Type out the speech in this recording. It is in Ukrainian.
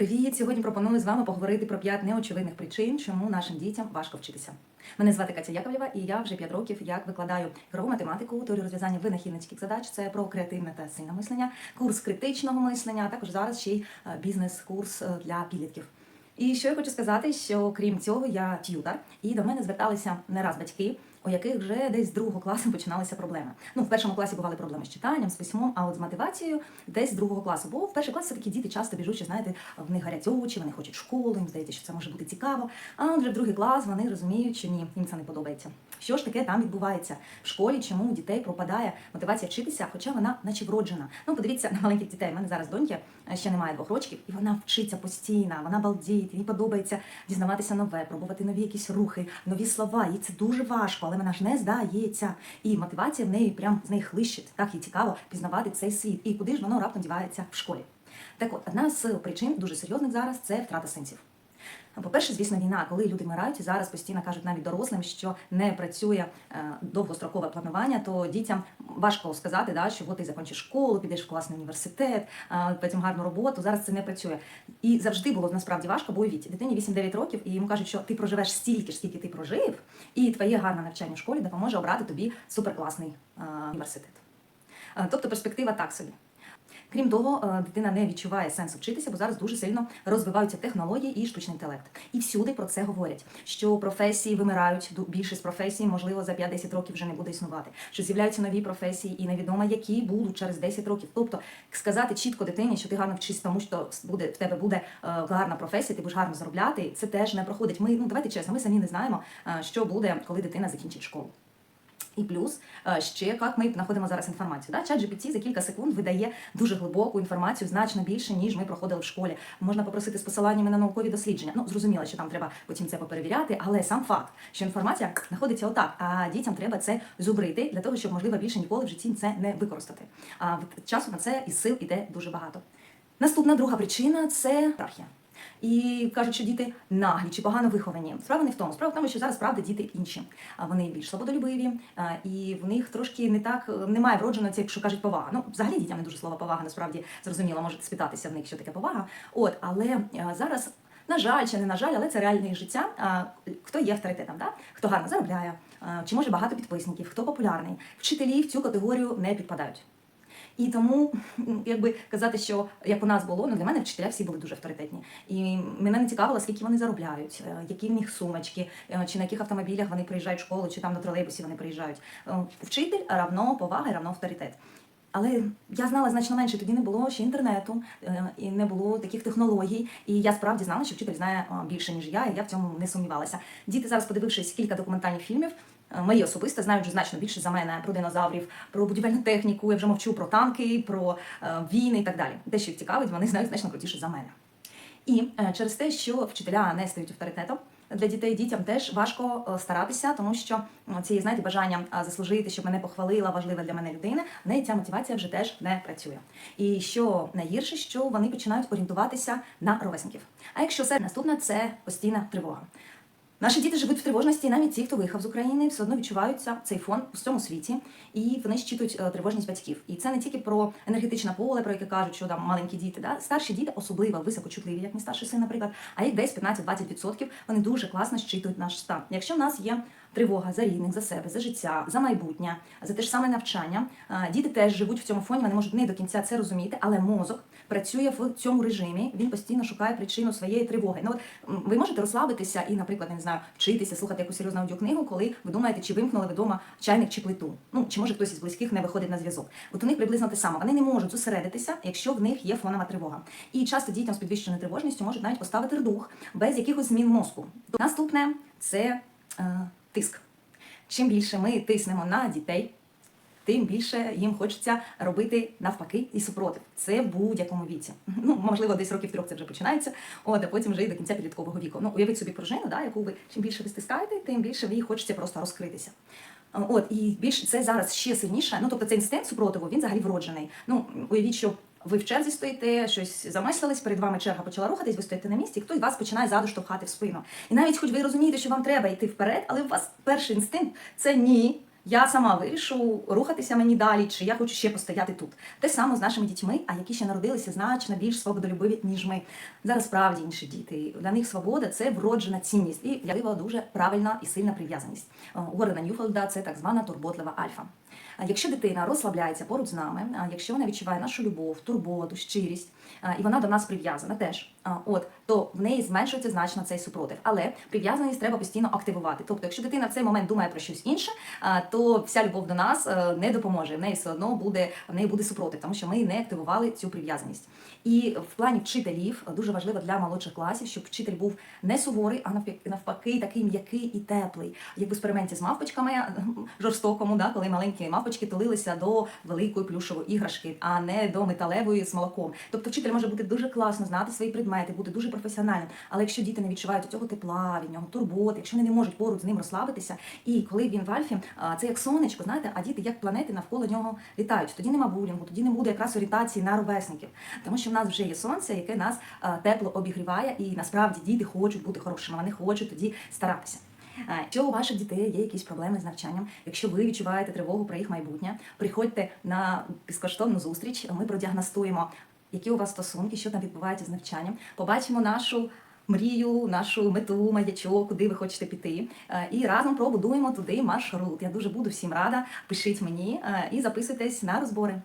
Привіт! Сьогодні пропоную з вами поговорити про п'ять неочевидних причин, чому нашим дітям важко вчитися. Мене звати Катя Яковлєва, і я вже 5 років як викладаю ігрову математику, теорію розв'язання винахідницьких задач. Це про креативне та сильне мислення, курс критичного мислення, а також зараз ще й е, бізнес-курс е, для підлітків. І що я хочу сказати, що крім цього, я т'ютор, і до мене зверталися не раз батьки, у яких вже десь з другого класу починалися проблеми. Ну, в першому класі бували проблеми з читанням, з письмом, а от з мотивацією десь з другого класу. Бо в перший клас все таки діти часто біжуть, знаєте, в них гарять очі, вони хочуть школу, їм здається, що це може бути цікаво. А вже в другий клас вони розуміють, що ні, їм це не подобається. Що ж таке там відбувається в школі? Чому у дітей пропадає мотивація вчитися, хоча вона наче вроджена? Ну, подивіться на маленьких дітей. У мене зараз доньки е, ще немає двох років, і вона вчиться постійно, вона балдіє, їй подобається дізнаватися нове, пробувати нові якісь рухи, нові слова. Їй це дуже важко, але вона ж не здається. І мотивація в неї прям з неї хлищить. Так їй цікаво пізнавати цей світ. І куди ж воно раптом дівається в школі? Так от, одна з причин дуже серйозних зараз це втрата сенсів. По-перше, звісно, війна, коли люди вмирають, і зараз постійно кажуть навіть дорослим, що не працює е, довгострокове планування, то дітям важко сказати, да, що ти закінчиш школу, підеш в класний університет, е, потім гарну роботу. Зараз це не працює. І завжди було насправді важко, бо уявіть, дитині 8-9 років, і йому кажуть, що ти проживеш стільки ж, скільки ти прожив, і твоє гарне навчання в школі допоможе обрати тобі суперкласний е, університет. Тобто перспектива так собі. Крім того, е, дитина не відчуває сенсу вчитися, бо зараз дуже сильно розвиваються технології і штучний інтелект. І всюди про це говорять, що професії вимирають, більшість професій, можливо, за 5-10 років вже не буде існувати. Що з'являються нові професії, і невідомо, які будуть через 10 років. Тобто сказати чітко дитині, що ти гарно вчишся, тому що буде в тебе буде е, гарна професія, ти будеш гарно заробляти. Це теж не проходить. Ми ну давайте чесно, ми самі не знаємо, е, що буде, коли дитина закінчить школу. І плюс е, ще як ми знаходимо зараз інформацію. Да? Чат GPT за кілька секунд видає дуже глибоку інформацію, значно більше, ніж ми проходили в школі. Можна попросити з посиланнями на наукові дослідження. Ну, зрозуміло, що там треба потім це поперевіряти, але сам факт, що інформація знаходиться отак, а дітям треба це зубрити для того, щоб можливо більше ніколи в житті це не використати. А часу на це і сил іде дуже багато. Наступна друга причина це ієрархія. І кажуть, що діти наглі чи погано виховані. Справа не в тому. Справа в тому, що зараз правда діти інші. Вони більш свободолюбиві, і в них трошки не так немає вроджено це, якщо кажуть повага. Ну, взагалі дітям не дуже слово повага, насправді зрозуміло, можете спитатися в них, що таке повага. От, але зараз. На жаль, чи не на жаль, але це реальне життя. Хто є авторитетом, да? хто гарно заробляє, чи може багато підписників, хто популярний. Вчителі в цю категорію не підпадають. І тому, м, якби казати, що як у нас було, ну для мене вчителя всі були дуже авторитетні. І мене не цікавило, скільки вони заробляють, е, які в них сумочки, е, чи на яких автомобілях вони приїжджають в школу, чи там на тролейбусі вони приїжджають. Е, Вчитель равно повага, равно авторитет. Але я знала значно менше, тоді не було ще інтернету, і не було таких технологій. І я справді знала, що вчитель знає більше, ніж я, і я в цьому не сумнівалася. Діти зараз, подивившись кілька документальних фільмів, мої особисто знають вже значно більше за мене про динозаврів, про будівельну техніку. Я вже мовчу про танки, про е, війни і так далі. Те, що їх цікавить, вони знають значно крутіше за мене. І е, через те, що вчителя не стають авторитетом для дітей, дітям теж важко е, старатися, тому що е, ці знаєте бажання е, заслужити, щоб мене похвалила важлива для мене людина. В неї ця мотивація вже теж не працює. І що найгірше, що вони починають орієнтуватися на ровесників. А якщо це наступне, це постійна тривога. Наші діти живуть в тривожності, і навіть ті, хто виїхав з України, все одно відчуваються цей фон у всьому світі, і вони щитують е, тривожність батьків. І це не тільки про енергетичне поле, про яке кажуть, що там маленькі діти, да? старші діти особливо високочутливі, як мій старший син, наприклад, а їх десь 15-20% вони дуже класно щитують наш стан. Якщо в нас є тривога за рідних, за себе, за життя, за майбутнє, за те ж саме навчання, е, діти теж живуть в цьому фоні, вони можуть не до кінця це розуміти, але мозок працює в цьому режимі, він постійно шукає причину своєї тривоги. Ну от ви можете розслабитися і, наприклад, не знаю, вчитися, слухати якусь серйозну аудіокнигу, коли ви думаєте, чи вимкнули ви вдома чайник чи плиту. Ну чи може хтось із близьких не виходить на зв'язок. От у них приблизно те саме. Вони не можуть зосередитися, якщо в них є фонова тривога. І часто дітям з підвищеною тривожністю можуть навіть поставити рдух без якихось змін мозку. Наступне це е, тиск. Чим більше ми тиснемо на дітей, тим більше їм хочеться робити навпаки і супротив. Це в будь-якому віці. Ну, можливо, десь років трьох це вже починається, от, а потім вже і до кінця підліткового віку. Ну, уявіть собі пружину, да, яку ви чим більше ви стискаєте, тим більше ви хочеться просто розкритися. От, і більше це зараз ще сильніше. Ну, тобто цей інстинкт супротиву, він взагалі вроджений. Ну, уявіть, що ви в черзі стоїте, щось замислились, перед вами черга почала рухатись, ви стоїте на місці, і хтось вас починає ззаду штовхати в спину. І навіть хоч ви розумієте, що вам треба йти вперед, але у вас перший інстинкт це ні. Я сама вирішу рухатися мені далі, чи я хочу ще постояти тут. Те саме з нашими дітьми, а які ще народилися значно більш свободолюбиві, ніж ми. Зараз справді інші діти. Для них свобода це вроджена цінність і явлива дуже правильна і сильна прив'язаність. У Ньюфолда це так звана турботлива альфа. Якщо дитина розслабляється поруч з нами, якщо вона відчуває нашу любов, турботу, щирість, і вона до нас прив'язана теж, от то в неї зменшується значно цей супротив. Але прив'язаність треба постійно активувати. Тобто, якщо дитина в цей момент думає про щось інше, а, то вся любов до нас е, не допоможе. В неї все одно буде в неї буде супротив, тому що ми не активували цю прив'язаність. І в плані вчителів е, дуже важливо для молодших класів, щоб вчитель був не суворий, а навпаки, такий м'який і теплий, як в експерименті з мавпочками е, жорстокому, да, коли маленькі мавпочки тулилися до великої плюшової іграшки, а не до металевої з молоком. Тобто вчитель може бути дуже класно, знати свої предмети, бути дуже професіональним. Але якщо діти не відчувають цього тепла від нього, турботи, якщо вони не можуть поруч з ним розслабитися, і коли він в альфі, це як сонечко, знаєте, а діти як планети навколо нього літають. Тоді нема булінгу, тоді не буде якраз орієнтації на ровесників, тому що в нас вже є сонце, яке нас тепло обігріває, і насправді діти хочуть бути хорошими, вони хочуть тоді старатися. А, Якщо у ваших дітей є якісь проблеми з навчанням, якщо ви відчуваєте тривогу про їх майбутнє, приходьте на безкоштовну зустріч. Ми продіагностуємо, які у вас стосунки, що там відбувається з навчанням. Побачимо нашу мрію, нашу мету, маячок, куди ви хочете піти. Е, І разом пробудуємо туди маршрут. Я дуже буду всім рада. Пишіть мені е, і записуйтесь на розбори.